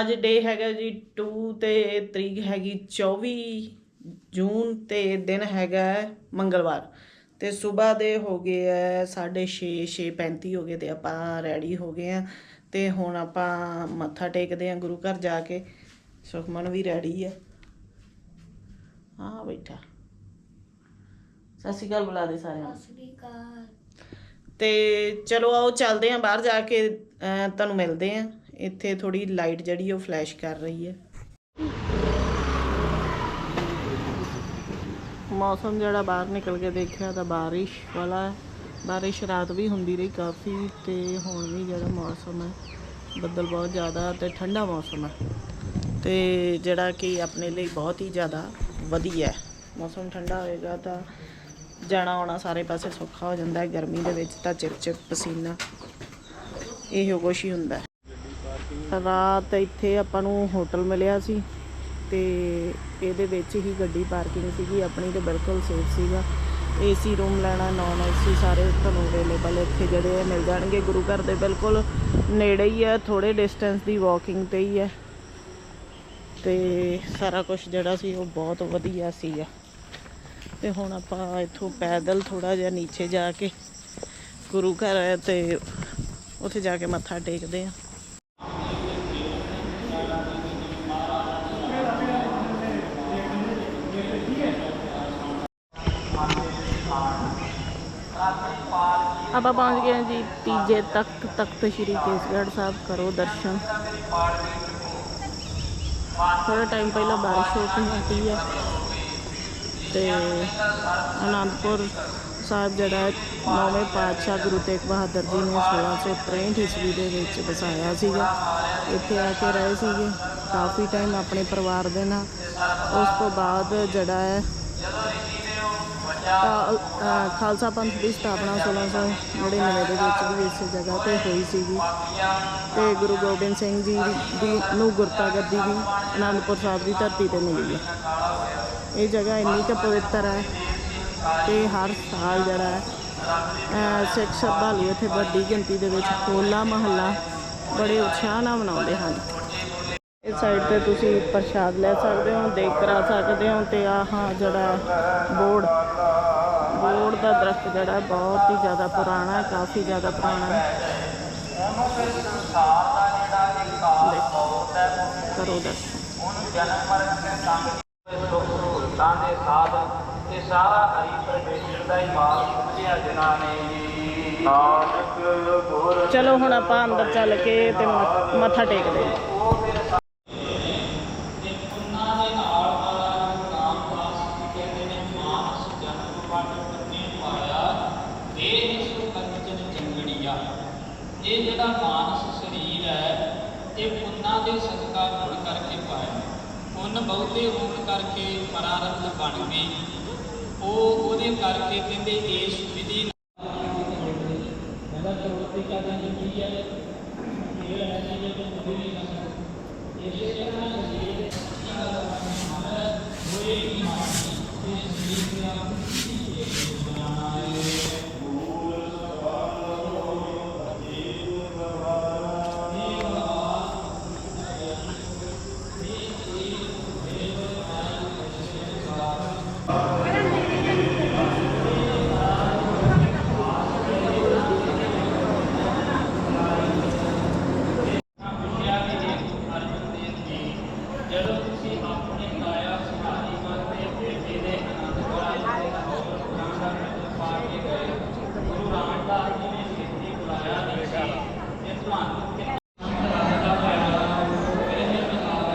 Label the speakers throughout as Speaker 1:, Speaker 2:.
Speaker 1: ਅੱਜ ਡੇ ਹੈਗਾ ਜੀ 2 ਤੇ ਤਰੀਕ ਹੈਗੀ 24 ਜੂਨ ਤੇ ਦਿਨ ਹੈਗਾ ਮੰਗਲਵਾਰ। ਤੇ ਸਵੇਰ ਦੇ ਹੋ ਗਏ ਐ 6:30 6:35 ਹੋ ਗਏ ਤੇ ਆਪਾਂ ਰੈਡੀ ਹੋ ਗਏ ਆ। ਤੇ ਹੁਣ ਆਪਾਂ ਮੱਥਾ ਟੇਕਦੇ ਆ ਗੁਰੂ ਘਰ ਜਾ ਕੇ। ਸੁਖਮਨ ਵੀ ਰੈਡੀ ਹੈ ਹਾਂ ਬੈਠਾ। ਸਤਿ ਸ਼੍ਰੀ ਅਕਾਲ ਬੁਲਾ ਦੇ ਸਾਰਿਆਂ ਨੂੰ।
Speaker 2: ਅਸਰੀਕਾਰ
Speaker 1: ਤੇ ਚਲੋ ਆਓ ਚੱਲਦੇ ਆਂ ਬਾਹਰ ਜਾ ਕੇ ਤੁਹਾਨੂੰ ਮਿਲਦੇ ਆਂ। ਇੱਥੇ ਥੋੜੀ ਲਾਈਟ ਜਿਹੜੀ ਉਹ ਫਲੈਸ਼ ਕਰ ਰਹੀ ਹੈ ਮੌਸਮ ਜਿਹੜਾ ਬਾਹਰ ਨਿਕਲ ਕੇ ਦੇਖਿਆ ਤਾਂ ਬਾਰਿਸ਼ ਵਾਲਾ ਹੈ। ਬਾਰਿਸ਼ ਰਾਤ ਵੀ ਹੁੰਦੀ ਰਹੀ ਕਾਫੀ ਤੇ ਹੁਣ ਵੀ ਜਿਹੜਾ ਮੌਸਮ ਹੈ, ਬੱਦਲ ਬਹੁਤ ਜ਼ਿਆਦਾ ਤੇ ਠੰਡਾ ਮੌਸਮ ਹੈ। ਤੇ ਜਿਹੜਾ ਕਿ ਆਪਣੇ ਲਈ ਬਹੁਤ ਹੀ ਜ਼ਿਆਦਾ ਵਧੀਆ ਹੈ। ਮੌਸਮ ਠੰਡਾ ਹੋਏਗਾ ਤਾਂ ਜਾਣਾ ਆਉਣਾ ਸਾਰੇ ਪਾਸੇ ਸੌਖਾ ਹੋ ਜਾਂਦਾ ਹੈ। ਗਰਮੀ ਦੇ ਵਿੱਚ ਤਾਂ ਚਿਪ ਚਿਪ ਪਸੀਨਾ ਇਹੋ ਕੁਛ ਹੀ ਹੁੰਦਾ ਰਾਤ ਇੱਥੇ ਆਪਾਂ ਨੂੰ ਹੋਟਲ ਮਿਲਿਆ ਸੀ ਤੇ ਇਹਦੇ ਵਿੱਚ ਹੀ ਗੱਡੀ ਪਾਰਕਿੰਗ ਸੀਗੀ, ਆਪਣੀ ਤੇ ਬਿਲਕੁਲ ਸੇਫ ਸੀਗਾ। ਏਸੀ ਰੂਮ ਲੈਣਾ ਨਾਨ ਏਸੀ ਸਾਰੇ ਤੁਹਾਨੂੰ ਅਵੇਲੇਬਲ ਇੱਥੇ ਜਿਹੜੇ ਆ ਮਿਲ ਜਾਣਗੇ। ਗੁਰੂ ਘਰ ਦੇ ਬਿਲਕੁਲ ਨੇੜੇ ਹੀ ਹੈ ਥੋੜੇ ਡਿਸਟੈਂਸ ਦੀ ਵਾਕਿੰਗ ਤੇ ਹੀ ਹੈ। ਤੇ ਸਾਰਾ ਕੁਝ ਜਿਹੜਾ ਸੀ ਉਹ ਬਹੁਤ ਵਧੀਆ ਸੀਗਾ। ਤੇ ਹੁਣ ਆਪਾਂ ਇੱਥੋਂ ਪੈਦਲ ਥੋੜਾ ਜਿਹਾ ਨੀਚੇ ਜਾ ਕੇ ਗੁਰੂ ਘਰ ਹੈ ਤੇ ਉੱਥੇ ਜਾ ਕੇ ਮੱਥਾ ਟੇਕਦੇ ਆ ਆਪਾਂ ਪਹੁੰਚ ਗਏ ਹਾਂ ਜੀ ਤੀਜੇ ਤਖਤ ਤਖਤ ਸ੍ਰੀ ਕੇਸਗੜ੍ਹ ਸਾਹਿਬ, ਕਰੋ ਦਰਸ਼ਨ। ਥੋੜਾ ਟਾਈਮ ਪਹਿਲਾਂ ਬਾਰਿਸ਼ ਹੋ ਕੇ ਹੈ ਤੇ ਅਨੰਦਪੁਰ ਸਾਹਿਬ ਜਿਹੜਾ ਨੌਵੇਂ ਪਾਤਸ਼ਾਹ ਗੁਰੂ ਤੇਗ ਬਹਾਦਰ ਜੀ ਨੇ 1663 ਈਸਵੀ ਦੇ ਵਿੱਚ ਵਸਾਇਆ ਸੀਗਾ। ਇੱਥੇ ਆ ਕੇ ਰਹੇ ਸੀਗੇ। ਕਾਫੀ ਟਾਈਮ ਆਪਣੇ ਪਰਿਵਾਰ ਦੇ ਨਾਲ। ਉਸ ਤੋਂ ਬਾਅਦ ਜਿਹੜਾ ਹੈ ਖਾਲਸਾ ਪੰਥ ਦੀ ਸਥਾਪਨਾ 1699 ਦੇ ਵਿੱਚ ਵੀ ਇਸ ਜਗ੍ਹਾ ਤੇ ਹੋਈ ਸੀਗੀ। ਤੇ ਗੁਰੂ ਗੋਬਿੰਦ ਸਿੰਘ ਜੀ ਦੀ ਨੂੰ ਗੁਰਤਾ ਗੱਦੀ ਵੀ ਅਨੰਦਪੁਰ ਸਾਹਿਬ ਦੀ ਧਰਤੀ ਤੇ ਮਿਲੀ ਹੈ। ਇਹ ਜਗ੍ਹਾ ਇੰਨੀ ਕੁ ਪਵਿੱਤਰ ਹੈ ਕਿ ਹਰ ਸਾਲ ਜਿਹੜਾ ਹੈ ਸਿੱਖ ਸ਼ਰਧਾਲੂ ਇੱਥੇ ਵੱਡੀ ਗਿਣਤੀ ਦੇ ਵਿੱਚ ਹੋਲਾ ਮਹੱਲਾ ਬੜੇ ਉਤਸ਼ਾਹ ਨਾਲ ਮਨਾਉਂਦੇ ਹਨ। ਇਸ ਸਾਈਡ ਤੇ ਤੁਸੀਂ ਪ੍ਰਸ਼ਾਦ ਲੈ ਸਕਦੇ ਹੋ ਦੇਖ ਕਰਾ ਸਕਦੇ ਹੋ ਤੇ ਆਹ ਜਿਹੜਾ ਬੋਰਡ ਬੋਰਡ ਦਾ ਦਰਖਤ ਜਿਹੜਾ ਬਹੁਤ ਹੀ ਜ਼ਿਆਦਾ ਪੁਰਾਣਾ ਹੈ ਕਾਫੀ ਜ਼ਿਆਦਾ ਪੁਰਾਣਾ ਹੈ। ਦੇਖੋ, ਕਰੋ ਦਰਸ਼ਨ।
Speaker 3: ਤਾਂ ਦੇ ਸਾਧ ਤੇ ਸਾਰਾ ਹਰੀ ਪਰਮੇਸ਼ਰ ਦਾ ਹੀ ਮਾਲ ਸਮਝਿਆ ਜਿਨ੍ਹਾਂ ਨੇ ਨਾਨਕ ਗੁਰ
Speaker 1: ਚਲੋ ਹੁਣ ਆਪਾਂ ਅੰਦਰ ਚੱਲ ਕੇ ਤੇ ਮੱਥਾ ਟੇਕਦੇ ਹਾਂ
Speaker 3: ਉਹਨਾਂ ਦੇ ਨਾਲ ਰਾਮਦਾਸ ਕਹਿੰਦੇ ਨੇ ਮਾਨਸ ਜਨਮ ਵਟ ਪੰਨੇ ਪਾਇਆ ਦੇਹ ਸੁ ਕੰਚਨ ਚੰਗੜੀਆ ਇਹ ਜਿਹੜਾ ਮਾਨਸ ਸਰੀਰ ਹੈ ਇਹ ਪੁੰਨਾ ਦੇ ਸਦਕਾ ਗੁਣ ਕਰਕੇ ਪਾਇਆ ਪੁੰਨ ਬਹੁਤੇ ਹੋਣ ਕਰਕੇ ਪਰਾਰਥ ਬਣ ਗਈ ਉਹ ਉਹਦੇ ਕਰਕੇ ਕਹਿੰਦੇ ਇਸ ਵਿਧੀ ਨਗਰ ਪ੍ਰਵೃತ್ತಿ ਕਾ ਜਾਂਦੀ ਹੈ। ਇਹ ਹੈ ਜੀ ਜੇ ਮੁਝੇ ਨਹੀਂ ਇਸੇ ਤਰ੍ਹਾਂ ਸਰੀਰ ਪੁੱਛਿਆ ਕਿ ਜੇ ਅਰਜਨ ਦੇਵ ਜੀ ਜਦੋਂ ਤੁਸੀਂ ਆਪਣੇ ਕਾਇਆ ਸੁਹਾਰੀ ਵਾਸਤੇ ਬੇਟੇ ਦੇ ਆਨੰਦ ਕਾਰਜ ਦੇ ਪ੍ਰੋਗਰਾਮ ਦਾ ਵਿੱਚ ਪਾ ਕੇ ਗਏ ਗੁਰੂ ਰਾਮਦਾਸ ਜੀ ਨੇ ਛੇਤੀ ਬੁਲਾਇਆ ਨਹੀਂ ਸੀ ਇਹ ਤੁਹਾਨੂੰ ਕਿੰਨਾ ਦਾ ਪਿਆਰਾ ਮੇਰੇ ਨਾਲ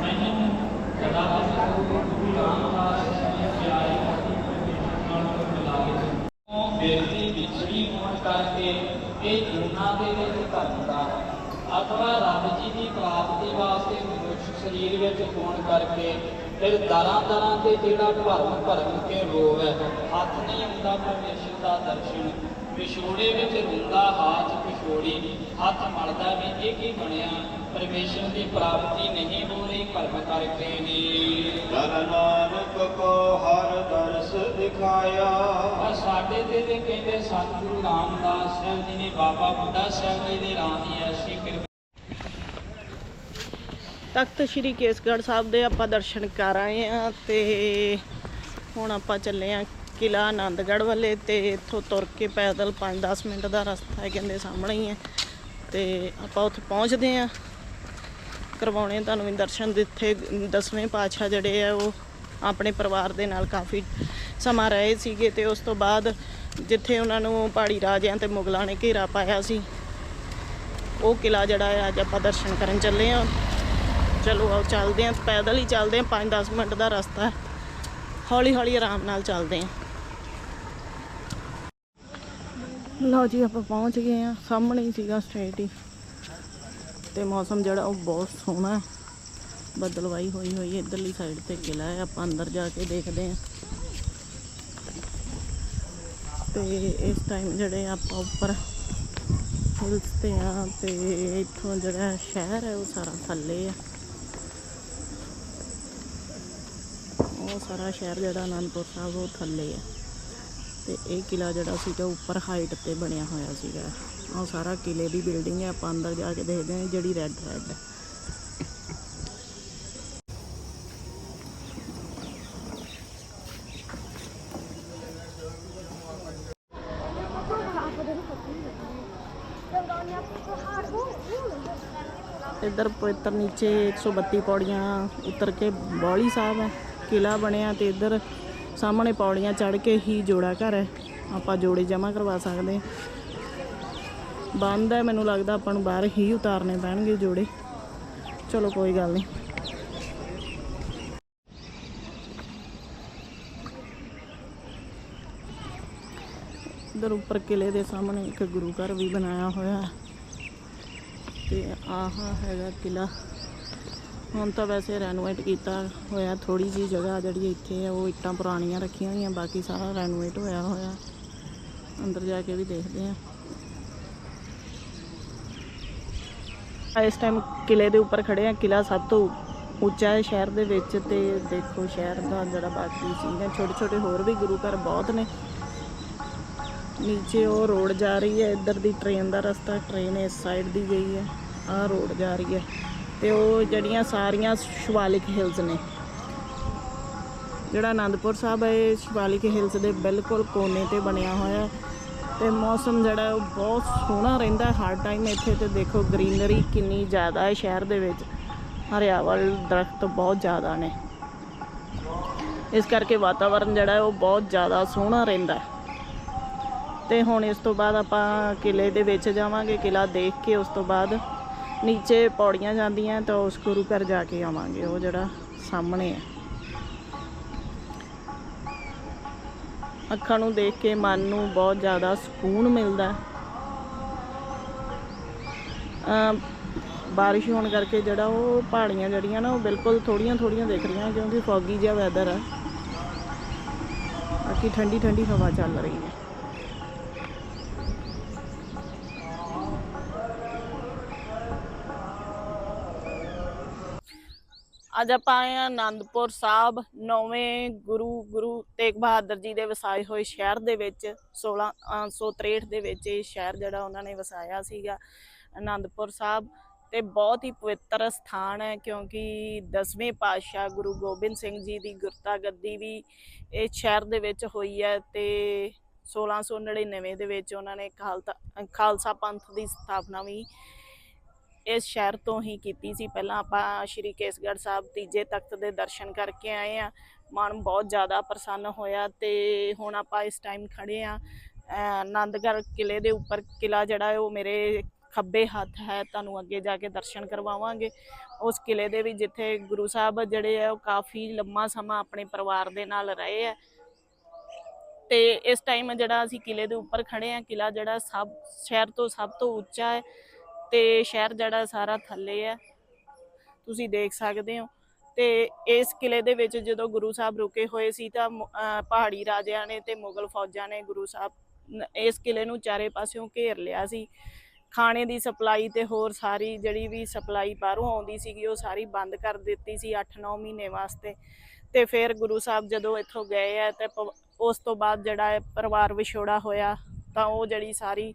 Speaker 3: ਮੈਨੂੰ ਸਦਾ ਗੁਰੂ ਰਾਮਦਾਸ ਜੀ ਪਿਆਰੇ ਨਾਲ ਮਿਲਾਏ ਉਹ ਬੇਨਤੀ ਵਿੱਚ ਵੀ ਹੋਣ ਕਰਕੇ ਇਹ ਜੁਨਾ ਦੇ ਵਿੱਚ ਧਰਦਾ ਅਥਵਾ ਰੱਬ ਜੀ ਦੀ ਪ੍ਰਾਪਤੀ ਵਾਸਤੇ ਮਨੁੱਖ ਸਰੀਰ ਵਿੱਚ ਹੋਣ ਕਰਕੇ ਫਿਰ ਦਰਾਂ ਦਰਾਂ ਤੇ ਜਿਹੜਾ ਭਰਮ ਭਰਮ ਕੇ ਰੋਵ ਹੈ, ਹੱਥ ਨਹੀਂ ਆਉਂਦਾ ਪਰਮੇਸ਼ਰ ਦਾ ਦਰਸ਼ਨ। ਵਿਛੋੜੇ ਵਿੱਚ ਰੁੰਦਾ ਹਾਥ ਵਿਛੋੜੀ ਹੱਥ ਮਲਦਾ ਵੀ ਇਹ ਕੀ ਬਣਿਆ? ਪਰਮੇਸ਼ਰ ਦੀ ਪ੍ਰਾਪਤੀ ਨਹੀਂ ਹੋ ਰਹੀ, ਭਰਮ ਕਰਕੇ ਨੇ
Speaker 4: ਨਾਨਕ ਕੋ ਦਿਖਾਇਆ
Speaker 3: ਔਰ ਸਾਡੇ ਤੇ ਦੇ ਕਹਿੰਦੇ ਸਤਿਗੁਰੂ ਰਾਮਦਾਸ ਸਾਹਿਬ ਜੀ ਨੇ ਬਾਬਾ ਬੁੱਢਾ ਸਾਹਿਬ ਜੀ ਦੇ ਰਾਹੀਂ ਐਸੀ ਕਿਰਪਾ
Speaker 1: ਤਖਤ ਸ੍ਰੀ ਕੇਸਗੜ੍ਹ ਸਾਹਿਬ ਦੇ ਆਪਾਂ ਦਰਸ਼ਨ ਕਰ ਆਏ ਆ ਤੇ ਹੁਣ ਆਪਾਂ ਚੱਲੇ ਆ ਕਿਲਾ ਆਨੰਦਗੜ੍ਹ ਵੱਲੇ ਤੇ ਇੱਥੋਂ ਤੁਰ ਕੇ ਪੈਦਲ 5-10 ਮਿੰਟ ਦਾ ਰਸਤਾ ਹੈ ਕਹਿੰਦੇ ਸਾਹਮਣੇ ਹੀ ਹੈ। ਤੇ ਆਪਾਂ ਉੱਥੇ ਪਹੁੰਚਦੇ ਆ। ਕਰਵਾਉਣੇ ਤੁਹਾਨੂੰ ਵੀ ਦਰਸ਼ਨ ਦਿੱਥੇ ਦਸਵੇਂ ਪਾਤਸ਼ਾਹ ਜਿਹੜੇ ਆ ਉਹ ਆਪਣੇ ਪਰਿਵਾਰ ਦੇ ਨਾਲ ਕਾਫੀ ਸਮਾਂ ਰਹੇ ਸੀਗੇ ਤੇ ਉਸ ਤੋਂ ਬਾਅਦ ਜਿੱਥੇ ਉਹਨਾਂ ਨੂੰ ਪਹਾੜੀ ਰਾਜਿਆਂ ਤੇ ਮੁਗਲਾਂ ਨੇ ਘੇਰਾ ਪਾਇਆ ਸੀ, ਉਹ ਕਿਲਾ ਜਿਹੜਾ ਹੈ ਅੱਜ ਆਪਾਂ ਦਰਸ਼ਨ ਕਰਨ ਚੱਲੇ ਹਾਂ। ਚਲੋ ਆਓ ਚੱਲਦੇ ਹਾਂ, ਪੈਦਲ ਹੀ ਚੱਲਦੇ ਹਾਂ 5-10 ਮਿੰਟ ਦਾ ਰਸਤਾ ਹੌਲੀ ਹੌਲੀ ਆਰਾਮ ਨਾਲ ਚੱਲਦੇ ਹਾਂ। ਲਓ ਜੀ, ਆਪਾਂ ਪਹੁੰਚ ਗਏ ਆ ਸਾਹਮਣੇ ਹੀ ਸੀਗਾ ਸਟੇਟ ਹੀ। ਤੇ ਮੌਸਮ ਜਿਹੜਾ ਉਹ ਬਹੁਤ ਸੋਹਣਾ ਹੈ। ਬਦਲਵਾਈ ਹੋਈ ਹੋਈ ਹੈ, ਇਧਰਲੀ ਸਾਈਡ ਤੇ ਕਿਲਾ ਹੈ, ਆਪਾਂ ਅੰਦਰ ਜਾ ਕੇ ਦੇਖਦੇ ਹਾਂ। ਤੇ ਇਸ ਟਾਈਮ ਜਿਹੜੇ ਆਪਾਂ ਉੱਪਰ ਹਿਲਸ ਤੇ ਆ ਤੇ ਇੱਥੋਂ ਜਿਹੜਾ ਸ਼ਹਿਰ ਹੈ, ਉਹ ਸਾਰਾ ਥੱਲੇ ਆ। ਉਹ ਸਾਰਾ ਸ਼ਹਿਰ ਜਿਹੜਾ ਅਨੰਦਪੁਰ ਸਾਹਿਬ, ਉਹ ਥੱਲੇ ਆ। ਤੇ ਇਹ ਕਿਲਾ ਜਿਹੜਾ ਸੀਗਾ ਉੱਪਰ ਹਾਈਟ ਤੇ ਬਣਿਆ ਹੋਇਆ ਸੀਗਾ। ਉਹ ਸਾਰਾ ਕਿਲੇ ਦੀ ਬਿਲਡਿੰਗ ਹੈ, ਆਪਾਂ ਅੰਦਰ ਜਾ ਕੇ ਦੇਖਦੇ ਹਾਂ, ਜਿਹੜੀ ਰੈੱਡ ਰੈੱਡ ਹੈ। ਇੱਧਰ ਪਵਿੱਤਰ ਨੀਚੇ 132 ਪੌੜੀਆਂ ਉਤਰ ਕੇ ਬੌਲੀ ਸਾਹਿਬ ਹੈ ਕਿਲਾ ਬਣਿਆ ਤੇ ਇੱਧਰ ਸਾਹਮਣੇ ਪੌੜੀਆਂ ਚੜ੍ਹ ਕੇ ਹੀ ਜੋੜਾ ਘਰ ਹੈ। ਆਪਾਂ ਜੋੜੇ ਜਮ੍ਹਾਂ ਕਰਵਾ ਸਕਦੇ ਬੰਦ ਹੈ, ਮੈਨੂੰ ਲੱਗਦਾ ਆਪਾਂ ਨੂੰ ਬਾਹਰ ਹੀ ਉਤਾਰਨੇ ਪੈਣਗੇ ਜੋੜੇ। ਚਲੋ, ਕੋਈ ਗੱਲ ਨਹੀਂ। ਇੱਧਰ ਉੱਪਰ ਕਿਲੇ ਦੇ ਸਾਹਮਣੇ ਇੱਕ ਗੁਰੂ ਘਰ ਵੀ ਬਣਾਇਆ ਹੋਇਆ ਹੈ। ਤੇ ਆਹ ਹੈਗਾ ਕਿਲਾ ਹੁਣ ਤਾਂ ਵੈਸੇ ਰੈਨੋਵੇਟ ਕੀਤਾ ਹੋਇਆ ਥੋੜੀ ਜੀ ਜਗ੍ਹਾ ਜਿਹੜੀ ਇੱਥੇ ਹੈ ਉਹ ਇੱਟਾਂ ਪੁਰਾਣੀਆਂ ਰੱਖੀਆਂ ਹੋਈਆਂ, ਬਾਕੀ ਸਾਰਾ ਰੈਨੋਵੇਟ ਹੋਇਆ ਹੋਇਆ। ਅੰਦਰ ਜਾ ਕੇ ਵੀ ਦੇਖਦੇ ਆ। ਇਸ ਟਾਈਮ ਕਿਲੇ ਦੇ ਉੱਪਰ ਖੜੇ ਆ। ਕਿਲਾ ਸਭ ਤੋਂ ਉੱਚਾ ਹੈ ਸ਼ਹਿਰ ਦੇ ਵਿੱਚ ਤੇ ਦੇਖੋ, ਸ਼ਹਿਰ ਦਾ ਜਿਹੜਾ ਬਾਕੀ ਚੀਜ਼ ਹੈ ਛੋਟੇ ਛੋਟੇ ਹੋਰ ਵੀ ਗੁਰੂ ਘਰ ਬਹੁਤ ਨੇ। ਨੀਚੇ ਉਹ ਰੋਡ ਜਾ ਰਹੀ ਹੈ, ਇੱਧਰ ਦੀ ਟ੍ਰੇਨ ਦਾ ਰਸਤਾ ਟ੍ਰੇਨ ਇਸ ਸਾਈਡ ਦੀ ਗਈ ਹੈ, ਆਹ ਰੋਡ ਜਾ ਰਹੀ ਹੈ ਤੇ ਉਹ ਜਿਹੜੀਆਂ ਸਾਰੀਆਂ ਸ਼ਿਵਾਲਿਕ ਹਿਲਸ ਨੇ। ਜਿਹੜਾ ਆਨੰਦਪੁਰ ਸਾਹਿਬ ਹੈ, ਇਹ ਸ਼ਿਵਾਲਿਕ ਹਿਲਸ ਦੇ ਬਿਲਕੁਲ ਕੋਨੇ ਤੇ ਬਣਿਆ ਹੋਇਆ ਹੈ ਤੇ ਮੌਸਮ ਜਿਹੜਾ ਉਹ ਬਹੁਤ ਸੋਹਣਾ ਰਹਿੰਦਾ ਹਰ ਟਾਈਮ ਇੱਥੇ ਤੇ ਦੇਖੋ ਗ੍ਰੀਨਰੀ ਕਿੰਨੀ ਜ਼ਿਆਦਾ ਹੈ ਸ਼ਹਿਰ ਦੇ ਵਿੱਚ, ਹਰਿਆਵਲ ਦਰਖਤ ਬਹੁਤ ਜ਼ਿਆਦਾ ਨੇ। ਇਸ ਕਰਕੇ ਵਾਤਾਵਰਨ ਜਿਹੜਾ ਉਹ ਬਹੁਤ ਜ਼ਿਆਦਾ ਸੋਹਣਾ ਰਹਿੰਦਾ ਹੈ। ਤੇ ਹੁਣ ਇਸ ਤੋਂ ਬਾਅਦ ਆਪਾਂ ਕਿਲੇ ਦੇ ਵਿੱਚ ਜਾਵਾਂਗੇ ਕਿਲਾ ਦੇਖ ਕੇ ਉਸ ਤੋਂ ਬਾਅਦ ਨੀਚੇ ਪੌੜੀਆਂ ਜਾਂਦੀਆਂ ਤਾਂ ਉਸ ਗੁਰੂ ਘਰ ਜਾ ਕੇ ਆਵਾਂਗੇ, ਉਹ ਜਿਹੜਾ ਸਾਹਮਣੇ ਹੈ। ਅੱਖਾਂ ਨੂੰ ਦੇਖ ਕੇ ਮਨ ਨੂੰ ਬਹੁਤ ਜ਼ਿਆਦਾ ਸਕੂਨ ਮਿਲਦਾ। ਹੈ ਬਾਰਿਸ਼ ਹੋਣ ਕਰਕੇ ਜਿਹੜਾ ਉਹ ਪਹਾੜੀਆਂ ਜਿਹੜੀਆਂ ਨਾ ਉਹ ਬਿਲਕੁਲ ਥੋੜੀਆਂ ਥੋੜੀਆਂ ਦਿਖ ਰਹੀਆਂ ਕਿਉਂਕਿ ਫੌਗੀ ਜਿਹਾ ਵੈਦਰ ਹੈ ਬਾਕੀ ਠੰਡੀ ਠੰਡੀ ਹਵਾ ਚੱਲ ਰਹੀ ਹੈ। ਅੱਜ ਆਪਾਂ ਆਏ ਹਾਂ ਆਨੰਦਪੁਰ ਸਾਹਿਬ, ਨੌਵੇਂ ਗੁਰੂ ਗੁਰੂ ਤੇਗ ਬਹਾਦਰ ਜੀ ਦੇ ਵਸਾਏ ਹੋਏ ਸ਼ਹਿਰ ਦੇ ਵਿੱਚ 1663 ਦੇ ਵਿੱਚ ਇਹ ਸ਼ਹਿਰ ਜਿਹੜਾ ਉਹਨਾਂ ਨੇ ਵਸਾਇਆ ਸੀਗਾ ਆਨੰਦਪੁਰ ਸਾਹਿਬ ਤੇ ਬਹੁਤ ਹੀ ਪਵਿੱਤਰ ਸਥਾਨ ਹੈ ਕਿਉਂਕਿ ਦਸਵੇਂ ਪਾਤਸ਼ਾਹ ਗੁਰੂ ਗੋਬਿੰਦ ਸਿੰਘ ਜੀ ਦੀ ਗੁਰਤਾ ਗੱਦੀ ਵੀ ਇਹ ਸ਼ਹਿਰ ਦੇ ਵਿੱਚ ਹੋਈ ਹੈ ਤੇ 1699 ਦੇ ਵਿੱਚ ਉਹਨਾਂ ਨੇ ਖਾਲਤਾ, ਖਾਲਸਾ ਪੰਥ ਦੀ ਸਥਾਪਨਾ ਵੀ ਇਸ ਸ਼ਹਿਰ ਤੋਂ ਹੀ ਕੀਤੀ ਸੀ। ਪਹਿਲਾਂ ਆਪਾਂ ਸ਼੍ਰੀ ਕੇਸਗੜ੍ਹ ਸਾਹਿਬ ਤੀਜੇ ਤਖਤ ਦੇ ਦਰਸ਼ਨ ਕਰਕੇ ਆਏ ਆ ਮਨ ਬਹੁਤ ਜ਼ਿਆਦਾ ਪ੍ਰਸੰਨ ਹੋਇਆ ਤੇ ਹੁਣ ਆਪਾਂ ਇਸ ਟਾਈਮ ਖੜੇ ਆ ਆਨੰਦਗੜ੍ਹ ਕਿਲੇ ਦੇ ਉੱਪਰ ਕਿਲਾ ਜਿਹੜਾ ਹੈ, ਉਹ ਮੇਰੇ ਖੱਬੇ ਹੱਥ ਹੈ। ਤੁਹਾਨੂੰ ਅੱਗੇ ਜਾ ਕੇ ਦਰਸ਼ਨ ਕਰਵਾਵਾਂਗੇ। ਉਸ ਕਿਲੇ ਦੇ ਵੀ ਜਿੱਥੇ ਗੁਰੂ ਸਾਹਿਬ ਜਿਹੜੇ ਆ ਉਹ ਕਾਫੀ ਲੰਮਾ ਸਮਾਂ ਆਪਣੇ ਪਰਿਵਾਰ ਦੇ ਨਾਲ ਰਹੇ ਆ ਤੇ ਇਸ ਟਾਈਮ ਜਿਹੜਾ ਅਸੀਂ ਕਿਲੇ ਦੇ ਉੱਪਰ ਖੜੇ ਆ ਕਿਲਾ ਜਿਹੜਾ ਸਭ, ਸ਼ਹਿਰ ਤੋਂ ਸਭ ਤੋਂ ਉੱਚਾ ਹੈ। ਤੇ ਸ਼ਹਿਰ ਜਿਹੜਾ ਸਾਰਾ ਥੱਲੇ ਹੈ, ਤੁਸੀਂ ਦੇਖ ਸਕਦੇ ਹੋ। ਤੇ ਇਸ ਕਿਲੇ ਦੇ ਵਿੱਚ ਜਦੋਂ ਗੁਰੂ ਸਾਹਿਬ ਰੁਕੇ ਹੋਏ ਸੀ ਤਾਂ ਪਹਾੜੀ ਰਾਜਿਆਂ ਨੇ ਤੇ ਮੁਗਲ ਫੌਜਾਂ ਨੇ ਗੁਰੂ ਸਾਹਿਬ ਇਸ ਕਿਲੇ ਨੂੰ ਚਾਰੇ ਪਾਸਿਓਂ ਘੇਰ ਲਿਆ ਸੀ। ਖਾਣੇ ਦੀ ਸਪਲਾਈ ਤੇ ਹੋਰ ਸਾਰੀ ਜਿਹੜੀ ਵੀ ਸਪਲਾਈ ਬਾਹਰੋਂ ਆਉਂਦੀ ਸੀਗੀ, ਉਹ ਸਾਰੀ ਬੰਦ ਕਰ ਦਿੱਤੀ ਸੀ 8-9 ਮਹੀਨੇ ਵਾਸਤੇ। ਤੇ ਫਿਰ ਗੁਰੂ ਸਾਹਿਬ ਜਦੋਂ ਇੱਥੋਂ ਗਏ ਆ ਤੇ ਪ- ਉਸ ਤੋਂ ਬਾਅਦ ਜਿਹੜਾ ਪਰਿਵਾਰ ਵਿਛੋੜਾ ਹੋਇਆ ਤਾਂ ਉਹ ਜਿਹੜੀ ਸਾਰੀ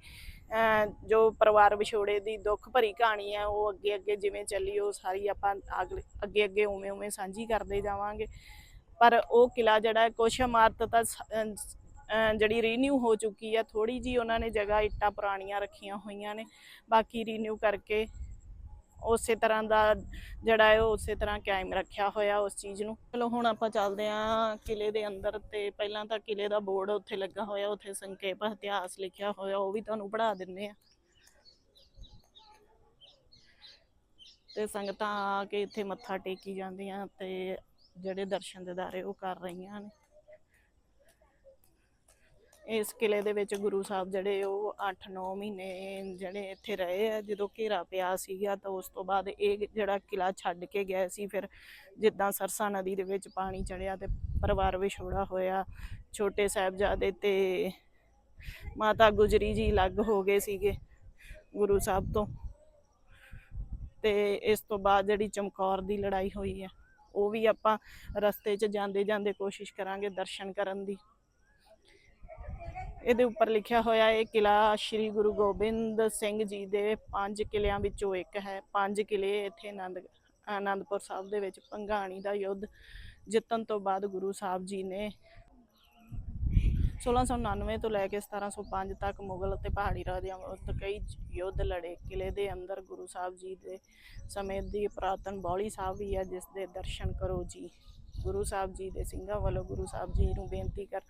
Speaker 1: ਜੋ ਪਰਿਵਾਰ ਵਿਛੋੜੇ ਦੀ ਦੁੱਖ ਭਰੀ ਕਹਾਣੀ ਹੈ, ਉਹ ਅੱਗੇ ਅੱਗੇ ਜਿਵੇਂ ਚੱਲੀ, ਉਹ ਸਾਰੀ ਆਪਾਂ ਅਗਲੇ- ਅੱਗੇ ਅੱਗੇ ਉਵੇਂ ਉਵੇਂ ਸਾਂਝੀ ਕਰਦੇ ਜਾਵਾਂਗੇ। ਪਰ ਉਹ ਕਿਲਾ ਜਿਹੜਾ ਕੁਛ ਇਮਾਰਤ ਤਾਂ ਸ- ਜਿਹੜੀ ਰੀਨਿਊ ਹੋ ਚੁੱਕੀ ਹੈ ਥੋੜੀ ਜੀ ਉਹਨਾਂ ਨੇ ਜਗ੍ਹਾ ਇੱਟਾਂ ਪੁਰਾਣੀਆਂ ਰੱਖੀਆਂ ਹੋਈਆਂ ਨੇ। ਬਾਕੀ ਰੀਨਿਊ ਕਰਕੇ ਉਸੇ ਤਰ੍ਹਾਂ ਦਾ ਜਿਹੜਾ ਹੈ, ਉਹ ਉਸੇ ਤਰ੍ਹਾਂ ਕਾਇਮ ਰੱਖਿਆ ਹੋਇਆ ਉਸ ਚੀਜ਼ ਨੂੰ। ਚਲੋ, ਹੁਣ ਆਪਾਂ ਚੱਲਦੇ ਆਂ ਕਿਲੇ ਦੇ ਅੰਦਰ ਤੇ ਪਹਿਲਾਂ ਤਾਂ ਕਿਲੇ ਦਾ ਬੋਰਡ ਉੱਥੇ ਲੱਗਾ ਹੋਇਆ, ਉੱਥੇ ਸੰਖੇਪ ਇਤਿਹਾਸ ਲਿਖਿਆ ਹੋਇਆ, ਉਹ ਵੀ ਤੁਹਾਨੂੰ ਪੜ੍ਹਾ ਦਿੰਨੇ ਆ ਤੇ ਸੰਗਤਾਂ ਆ ਕੇ ਇੱਥੇ ਮੱਥਾ ਟੇਕੀ ਜਾਂਦੀਆਂ ਤੇ ਜਿਹੜੇ ਦਰਸ਼ਨ ਦਿਦਾਰੇ ਉਹ ਕਰ ਰਹੀਆਂ ਨੇ। ਇਸ ਕਿਲੇ ਦੇ ਵਿੱਚ ਗੁਰੂ ਸਾਹਿਬ ਜਿਹੜੇ ਉਹ 8-9 ਮਹੀਨੇ ਜਿਹੜੇ ਇੱਥੇ ਰਹੇ ਆ, ਜਦੋਂ ਘੇਰਾ ਪਿਆ ਸੀਗਾ ਤਾਂ ਉਸ ਤੋਂ ਬਾਅਦ ਇਹ ਜਿਹੜਾ ਕਿਲਾ ਛੱਡ ਕੇ ਗਏ ਸੀ, ਫਿਰ ਜਿੱਦਾਂ ਸਰਸਾ ਨਦੀ ਦੇ ਵਿੱਚ ਪਾਣੀ ਚੜਿਆ ਤੇ ਪਰਿਵਾਰ ਵਿਛੋੜਾ ਹੋਇਆ, ਛੋਟੇ ਸਾਹਿਬਜ਼ਾਦੇ ਤੇ ਮਾਤਾ ਗੁਜਰੀ ਜੀ ਅਲੱਗ ਹੋ ਗਏ ਸੀਗੇ ਗੁਰੂ ਸਾਹਿਬ ਤੋਂ ਤੇ ਇਸ ਤੋਂ ਬਾਅਦ ਜਿਹੜੀ ਚਮਕੌਰ ਦੀ ਲੜਾਈ ਹੋਈ ਹੈ ਉਹ ਵੀ ਆਪਾਂ ਰਸਤੇ 'ਚ ਜਾਂਦੇ ਜਾਂਦੇ ਕੋਸ਼ਿਸ਼ ਕਰਾਂਗੇ ਦਰਸ਼ਨ ਕਰਨ ਦੀ। ਇਹਦੇ ਉੱਪਰ ਲਿਖਿਆ ਹੋਇਆ ਹੈ ਇਹ ਕਿਲਾ ਸ੍ਰੀ ਗੁਰੂ ਗੋਬਿੰਦ ਸਿੰਘ ਜੀ ਦੇ ਪੰਜ ਕਿਲਿਆਂ ਵਿੱਚੋਂ ਇੱਕ ਹੈ। ਪੰਜ ਕਿਲੇ ਇੱਥੇ ਆਨੰਦ ਆਨੰਦਪੁਰ ਸਾਹਿਬ ਦੇ ਵਿੱਚ ਪੰਘਾਣੀ ਦਾ ਯੁੱਧ ਜਿੱਤਣ ਤੋਂ ਬਾਅਦ ਗੁਰੂ ਸਾਹਿਬ ਜੀ ਨੇ 1699 ਤੋਂ ਲੈ ਕੇ 1705 ਤੱਕ ਮੁਗਲ ਅਤੇ ਪਹਾੜੀ ਰਾਜਿਆਂ ਵਿਰੁੱਧ ਕਈ ਯੁੱਧ ਲੜੇ। ਕਿਲੇ ਦੇ ਅੰਦਰ ਗੁਰੂ ਸਾਹਿਬ ਜੀ ਦੇ ਸਮੇਂ ਦੀ ਪੁਰਾਤਨ ਬੌਲੀ ਸਾਹਿਬ ਵੀ ਹੈ, ਜਿਸ ਦੇ ਦਰਸ਼ਨ ਕਰੋ ਜੀ। ਗੁਰੂ ਸਾਹਿਬ ਜੀ ਦੇ ਸਿੰਘਾਂ ਵੱਲੋਂ ਗੁਰੂ ਸਾਹਿਬ ਜੀ ਨੂੰ ਬੇਨਤੀ ਕਰ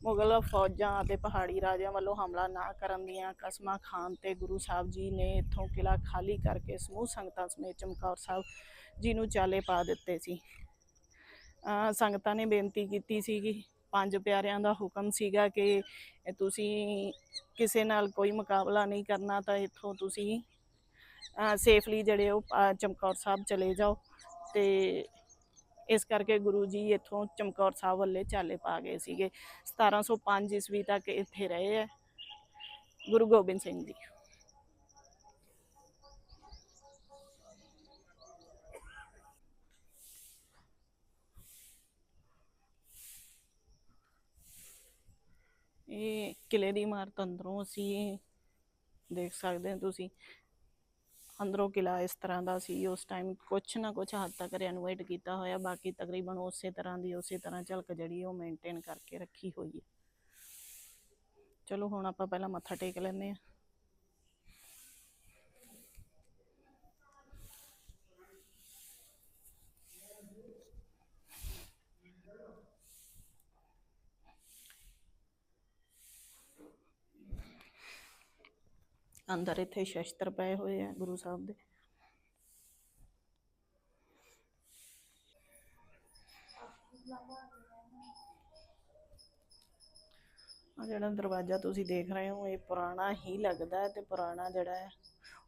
Speaker 1: ਮੁਗਲ ਫੌਜਾਂ ਅਤੇ ਪਹਾੜੀ ਰਾਜਿਆਂ ਵੱਲੋਂ ਹਮਲਾ ਨਾ ਕਰਨ ਦੀਆਂ ਕਸਮਾਂ ਖਾਨ ਤੇ ਗੁਰੂ ਸਾਹਿਬ ਜੀ ਨੇ ਇੱਥੋਂ ਕਿਲਾ ਖਾਲੀ ਕਰਕੇ ਸਮੂਹ ਸੰਗਤਾਂ ਸਮੇਤ ਚਮਕੌਰ ਸਾਹਿਬ ਜੀ ਨੂੰ ਚਾਲੇ ਪਾ ਦਿੱਤੇ ਸੀ। ਸੰਗਤਾਂ ਨੇ ਬੇਨਤੀ ਕੀਤੀ ਸੀਗੀ ਪੰਜ ਪਿਆਰਿਆਂ ਦਾ ਹੁਕਮ ਸੀਗਾ ਕਿ ਤੁਸੀਂ ਕਿਸੇ ਨਾਲ ਕੋਈ ਮੁਕਾਬਲਾ ਨਹੀਂ ਕਰਨਾ ਤਾਂ ਇੱਥੋਂ ਤੁਸੀਂ ਸੇਫਲੀ ਜਿਹੜੇ ਉਹ ਚਮਕੌਰ ਸਾਹਿਬ ਚਲੇ ਜਾਓ ਤੇ ਇਸ ਕਰਕੇ ਗੁਰੂ ਜੀ ਇੱਥੋਂ ਚਮਕੌਰ ਸਾਹਿਬ ਵੱਲੇ ਚਾਲੇ ਪਾ ਗਏ ਸੀਗੇ। 1705 ਈਸਵੀ ਤੱਕ ਇੱਥੇ ਰਹੇ ਹੈ ਗੁਰੂ ਗੋਬਿੰਦ ਸਿੰਘ ਜੀ। ਇਹ ਕਿਲੇ ਦੀ ਇਮਾਰਤ ਅੰਦਰੋਂ ਅਸੀਂ ਦੇਖ ਸਕਦੇ ਹੋ ਤੁਸੀਂ। ਅੰਦਰੋਂ ਕਿਲਾ ਇਸ ਤਰ੍ਹਾਂ ਦਾ ਸੀ, ਉਸ ਟਾਈਮ ਕੁਛ ਨਾ ਕੁਛ ਹੱਦ ਤੱਕ ਰੈਨੋਵੇਟ ਕੀਤਾ ਹੋਇਆ, ਬਾਕੀ ਤਕਰੀਬਨ ਉਸੇ ਤਰ੍ਹਾਂ ਦੀ, ਉਸੇ ਤਰ੍ਹਾਂ ਝਲਕ ਜਿਹੜੀ ਉਹ ਮੇਨਟੇਨ ਕਰਕੇ ਰੱਖੀ ਹੋਈ ਹੈ। ਚਲੋ ਹੁਣ ਆਪਾਂ ਪਹਿਲਾਂ ਮੱਥਾ ਟੇਕ ਲੈਂਦੇ ਆ ਅੰਦਰ ਇੱਥੇ ਸ਼ਸਤਰ ਪਏ ਹੋਏ ਆ ਗੁਰੂ ਸਾਹਿਬ ਦੇ। ਆ ਜਿਹੜਾ ਦਰਵਾਜ਼ਾ ਤੁਸੀਂ ਦੇਖ ਰਹੇ ਹੋ, ਇਹ ਪੁਰਾਣਾ ਹੀ ਲੱਗਦਾ ਹੈ ਤੇ ਪੁਰਾਣਾ ਜਿਹੜਾ ਹੈ,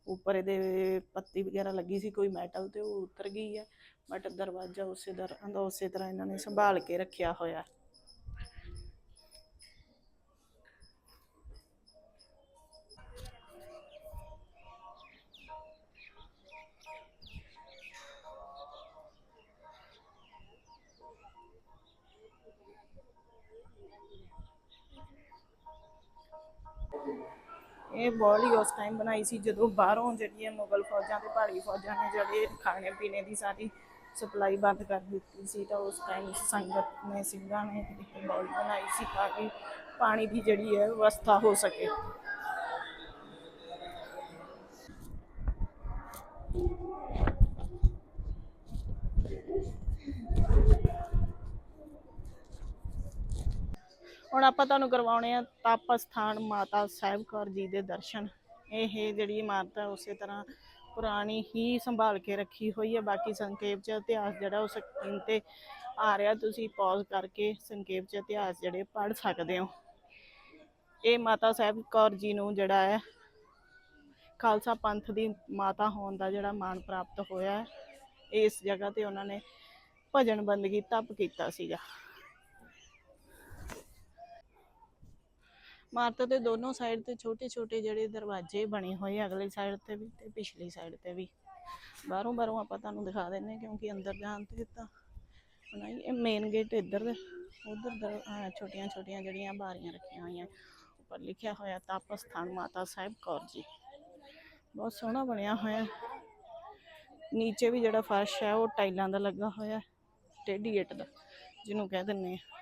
Speaker 1: ਉੱਪਰ ਇਹਦੇ ਪੱਤੀ ਵਗੈਰਾ ਲੱਗੀ ਸੀ ਕੋਈ ਮੈਟਲ ਤੇ ਉਹ ਉਤਰ ਗਈ ਹੈ, ਬਟ ਦਰਵਾਜ਼ਾ ਉਸੇ ਦਰ ਉਸੇ ਤਰ੍ਹਾਂ ਇਹਨਾਂ ਨੇ ਸੰਭਾਲ ਕੇ ਰੱਖਿਆ ਹੋਇਆ। ਇਹ ਬੋਲੀ ਉਸ ਟਾਈਮ ਬਣਾਈ ਸੀ ਜਦੋਂ ਬਾਹਰੋਂ ਜਿਹੜੀਆਂ ਮੁਗਲ ਫੌਜਾਂ ਤੇ ਭਾਰੀ ਫੌਜਾਂ ਨੇ ਜਿਹੜੇ ਖਾਣੇ ਪੀਣੇ ਦੀ ਸਾਰੀ ਸਪਲਾਈ ਬੰਦ ਕਰ ਦਿੱਤੀ ਸੀ ਤਾਂ ਉਸ ਟਾਈਮ ਸੰਗਤ ਨੇ, ਸਿੰਘਾਂ ਨੇ ਇਹ ਬੋਲੀ ਬਣਾਈ ਸੀ ਤਾਂ ਕਿ ਪਾਣੀ ਦੀ ਜਿਹੜੀ ਹੈ ਵਿਵਸਥਾ ਹੋ ਸਕੇ। ਹੁਣ ਆਪਾਂ ਤੁਹਾਨੂੰ ਕਰਵਾਉਣੇ ਆ ਤਪ ਸਥਾਨ ਮਾਤਾ ਸਾਹਿਬ ਕੌਰ ਜੀ ਦੇ ਦਰਸ਼ਨ। ਇਹ ਜਿਹੜੀ ਇਮਾਰਤ ਹੈ ਉਸੇ ਤਰ੍ਹਾਂ ਪੁਰਾਣੀ ਹੀ ਸੰਭਾਲ ਕੇ ਰੱਖੀ ਹੋਈ ਹੈ ਬਾਕੀ ਸੰਖੇਪ ਚ ਇਤਿਹਾਸ ਜਿਹੜਾ ਉਹ ਸਕਰੀਨ ਤੇ ਆ ਰਿਹਾ, ਤੁਸੀਂ ਪੌਜ਼ ਕਰਕੇ ਸੰਖੇਪ ਚ ਇਤਿਹਾਸ ਜਿਹੜੇ ਪੜ੍ਹ ਸਕਦੇ ਹੋ। ਇਹ ਮਾਤਾ ਸਾਹਿਬ ਕੌਰ ਜੀ ਨੂੰ ਜਿਹੜਾ ਹੈ, ਖਾਲਸਾ ਪੰਥ ਦੀ ਮਾਤਾ ਹੋਣ ਦਾ ਜਿਹੜਾ ਮਾਣ ਪ੍ਰਾਪਤ ਹੋਇਆ, ਇਸ ਜਗ੍ਹਾ ਤੇ ਉਹਨਾਂ ਨੇ ਭਜਨ ਬੰਦਗੀ ਤਪ ਕੀਤਾ ਸੀਗਾ। ਇਮਾਰਤ ਦੇ ਦੋਨੋਂ ਸਾਈਡ ਤੇ ਛੋਟੇ ਛੋਟੇ ਜਿਹੜੇ ਦਰਵਾਜ਼ੇ ਬਣੇ ਹੋਏ ਅਗਲੀ ਸਾਈਡ ਤੇ ਵੀ ਤੇ ਪਿਛਲੀ ਸਾਈਡ ਤੇ ਵੀ। ਬਾਹਰੋਂ ਬਾਹਰੋਂ ਆਪਾਂ ਤੁਹਾਨੂੰ ਦਿਖਾ ਦਿੰਨੇ ਕਿਉਂਕਿ ਅੰਦਰ ਜਾਣ ਤੇ ਤਾਂ ਬਣਾਈ ਇਹ ਮੇਨ ਗੇਟ ਇੱਧਰ ਉਧਰ ਛੋਟੀਆਂ ਛੋਟੀਆਂ ਜਿਹੜੀਆਂ ਬਾਰੀਆਂ ਰੱਖੀਆਂ ਹੋਈਆਂ, ਉੱਪਰ ਲਿਖਿਆ ਹੋਇਆ ਤਪ ਸਥਾਨ ਮਾਤਾ ਸਾਹਿਬ ਕੌਰ ਜੀ। ਬਹੁਤ ਸੋਹਣਾ ਬਣਿਆ ਹੋਇਆ। ਨੀਚੇ ਵੀ ਜਿਹੜਾ ਫਰਸ਼ ਹੈ, ਉਹ ਟਾਈਲਾਂ ਦਾ ਲੱਗਾ ਹੋਇਆ, ਟੇਢੀ ਇੱਟ ਦਾ, ਜਿਹਨੂੰ ਕਹਿ ਦਿੰਦੇ ਆ।